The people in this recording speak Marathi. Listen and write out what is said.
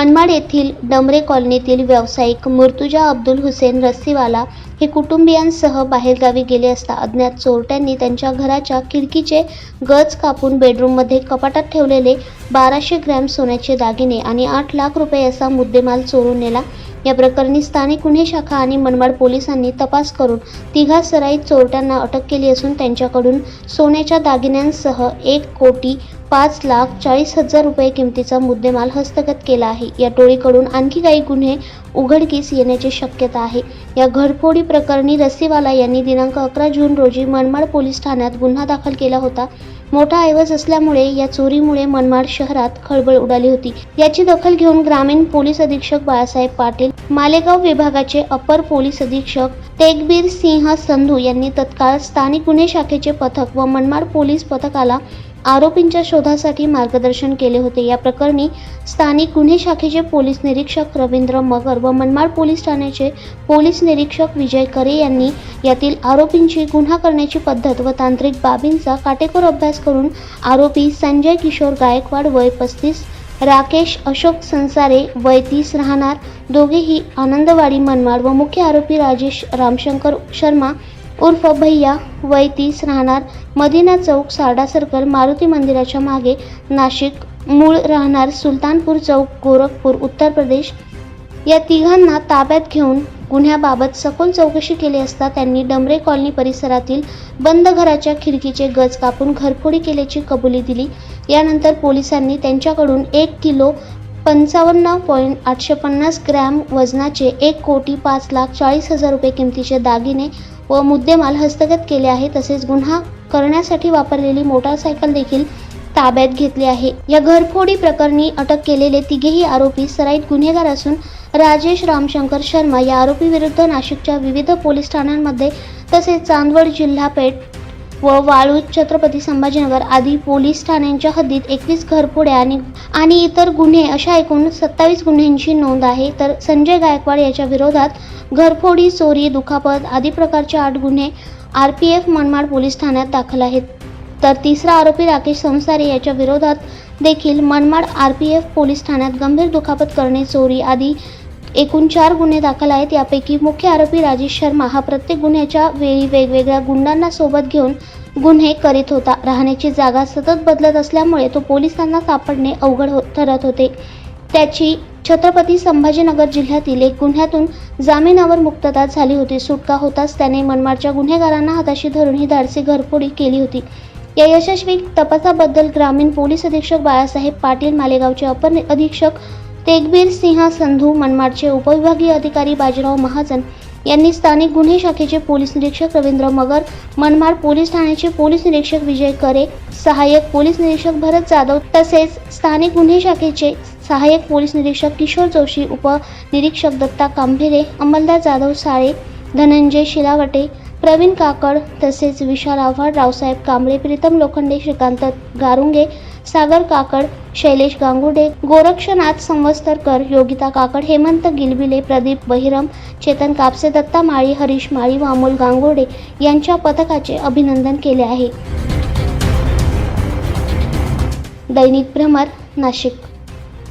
मनमाड येथील डमरे कॉलनीतील व्यावसायिक मुर्तुजा अब्दुल हुसेन रस्सीवाला हे कुटुंबियांसह बाहेरगावी गेले असता अज्ञात चोरट्यांनी त्यांच्या घराच्या खिडकीचे गज कापून बेडरूममध्ये कपाटात ठेवलेले बाराशे ग्रॅम सोन्याचे दागिने आणि आठ लाख रुपये असा मुद्देमाल चोरून नेला. या प्रकरणी स्थानिक गुन्हे शाखा आणि मनमाड पोलिसांनी तपास करून तिघा सराईत चोरट्यांना अटक केली असून त्यांच्याकडून सोन्याच्या दागिन्यांसह एक कोटी पाच लाख चाळीस हजार रुपये किमतीचा मुद्देमाल हस्तगत केला आहे. या टोळीकडून आणखी काही गुन्हे उघडकीस येण्याची शक्यता आहे. या घरफोडी प्रकरणी रस्सीवाला यांनी दिनांक अकरा जून रोजी मनमाड पोलीस ठाण्यात गुन्हा दाखल केला होता. मोठा ऐवज असल्यामुळे या चोरीमुळे मनमाड शहरात खळबळ उडाली होती. याची दखल घेऊन ग्रामीण पोलीस अधीक्षक बाळासाहेब पाटील मालेगाव विभागाचे अपर पोलीस अधीक्षक तेगबीर सिंह संधू यांनी तत्काळ स्थानिक गुन्हे शाखेचे पथक व मनमाड पोलीस पथकाला आरोपींच्या शोधासाठी मार्गदर्शन केले होते. या प्रकरणी स्थानिक गुन्हे शाखेचे पोलीस निरीक्षक रवींद्र मगर व मनमाड पोलीस ठाण्याचे पोलीस निरीक्षक विजय करे यांनी यातील आरोपींची गुन्हा करण्याची पद्धत व तांत्रिक बाबींचा काटेकोर अभ्यास करून आरोपी संजय किशोर गायकवाड वय पस्तीस राकेश अशोक संसारे वय तीस राहणार. दोघेही आनंदवाडी मनमाड व मुख्य आरोपी राजेश रामशंकर शर्मा उर्फ भैया वय तीस राहणार. मदिना चौक सारडा सर्कल मारुती मंदिराच्या मागे नाशिक. मूळ राहणार सुलतानपूर चौक गोरखपूर उत्तर प्रदेश. या तिघांना ताब्यात घेऊन गुन्ह्याबाबत सखोल चौकशी केली असता त्यांनी डमरे कॉलनी परिसरातील बंद घराच्या खिडकीचे गज कापून घरफोडी केल्याची कबुली दिली. यानंतर पोलिसांनी त्यांच्याकडून एक किलो पंचावन्न पॉईंट आठशे पन्नास ग्रॅम वजनाचे एक कोटी पाच लाख चाळीस हजार रुपये किमतीचे दागिने व मुद्देमाल हस्तगत केले आहे तसेच गुन्हा करण्यासाठी वापरलेली मोटारसायकल देखील ताब्यात घेतली आहे. या घरफोडी प्रकरणी अटक केलेले तिघेही आरोपी सराईत गुन्हेगार असून राजेश रामशंकर शर्मा या आरोपीविरुद्ध नाशिकच्या विविध पोलीस ठाण्यांमध्ये तसेच चांदवड जिल्हा पेठ व वाळूज छत्रपती संभाजीनगर आदी पोलीस ठाण्यांच्या हद्दीत एकवीस घरफोड्या आणि आणि इतर गुन्हे अशा एकूण सत्तावीस गुन्ह्यांची नोंद आहे. तर संजय गायकवाड याच्या विरोधात घरफोडी चोरी दुखापत आदी प्रकारचे आठ गुन्हे R P F Manmad police ठाण्यात दाखल आहेत. तर तिसरा आरोपी राकेश संसारे याच्या विरोधात देखील Manmad R P F police ठाण्यात गंभीर दुखापत करणे चोरी आदी एकूण चार गुन्हे दाखल आहेत. यापैकी मुख्य आरोपी राजेश शर्मा हा प्रत्येक गुन्ह्याच्या वेळी वेगवेगळ्या गुंडांना सोबत घेऊन गुन्हे करीत होता. राहण्याची जागा सतत बदलत असल्यामुळे तो पोलिसांना सापडणे अवघड हो ठरत होते. त्याची छत्रपती संभाजीनगर जिल्ह्यातील एक गुन्ह्यातून जामिनावर मुक्तता झाली होती. सुटका होताच त्याने मनमाडच्या गुन्हेगारांना हाताशी धरून ही धाडसी घरफोडी केली होती. या यशस्वी तपासाबद्दल ग्रामीण पोलीस अधीक्षक बाळासाहेब पाटील मालेगावचे अपर अधीक्षक तेगबीर सिंह संधू मनमाडचे उपविभागीय अधिकारी बाजीराव महाजन यांनी स्थानिक गुन्हे शाखेचे पोलीस निरीक्षक रवींद्र मगर मनमाड पोलीस ठाण्याचे पोलीस निरीक्षक विजय करे सहाय्यक पोलीस निरीक्षक भरत जाधव तसेच स्थानिक गुन्हे शाखेचे सहाय्यक पोलीस निरीक्षक किशोर जोशी उपनिरीक्षक दत्ता कांभेरे अंमलदार जाधव साळे धनंजय शिलावटे प्रवीण काकड तसेच विशाल आव्हाड रावसाहेब कांबळे प्रीतम लोखंडे श्रीकांत गारुंगे सागर काकड शैलेश गांगुडे गोरक्षनाथ संवस्तरकर योगिता काकड हेमंत गिलबिले प्रदीप बहिरम चेतन कापसे दत्ता माळी हरीश माळी व अमोल यांच्या पथकाचे अभिनंदन केले आहे. दैनिक भ्रमर नाशिक.